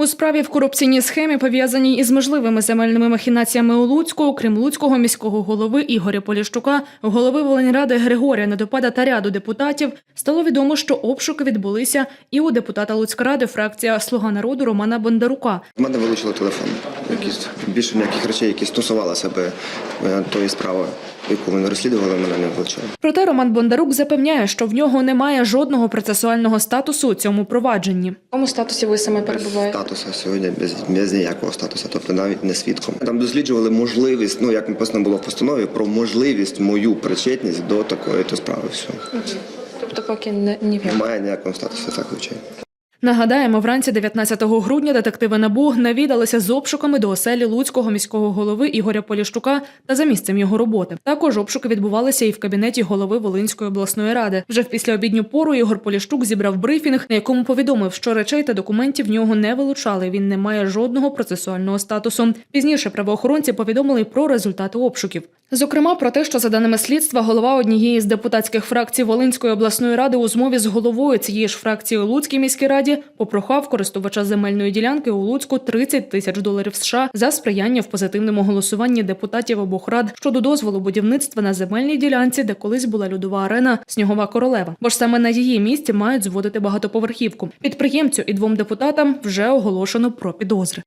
У справі в корупційній схемі, пов'язаній із можливими земельними махінаціями у Луцьку, окрім Луцького міського голови Ігоря Поліщука, голови Волиньради Григорія Недопада та ряду депутатів, стало відомо, що обшуки відбулися і у депутата Луцькради фракція Слуга народу Романа Бондарука. У мене вилучили телефон. Якісь більше ніяких речей, які стосувалися би е, тої справи, яку вони розслідували, мене не вилучили. Проте Роман Бондарук запевняє, що в нього немає жодного процесуального статусу у цьому провадженні. В якому статусі ви саме перебуваєте? Статуса сьогодні без, без ніякого статусу, тобто навіть не свідком. Там досліджували можливість, ну як написано було в постанові, про можливість мою причетність до такої то справи. Все. Тобто поки не ні. Немає ніякого статусу, так звичайно. Нагадаємо, вранці 19 грудня детективи НАБУ навідалися з обшуками до оселі Луцького міського голови Ігоря Поліщука та за місцем його роботи. Також обшуки відбувалися і в кабінеті голови Волинської обласної ради. Вже в післяобідню пору Ігор Поліщук зібрав брифінг, на якому повідомив, що речей та документів в нього не вилучали. Він не має жодного процесуального статусу. Пізніше правоохоронці повідомили про результати обшуків. Зокрема, про те, що за даними слідства, голова однієї з депутатських фракцій Волинської обласної ради у змові з головою цієї ж фракції у Луцькій міській раді попрохав користувача земельної ділянки у Луцьку 30 тисяч доларів США за сприяння в позитивному голосуванні депутатів обох рад щодо дозволу будівництва на земельній ділянці, де колись була льодова арена Снігова королева. Бо ж саме на її місці мають зводити багатоповерхівку. Підприємцю і двом депутатам вже оголошено про підозри.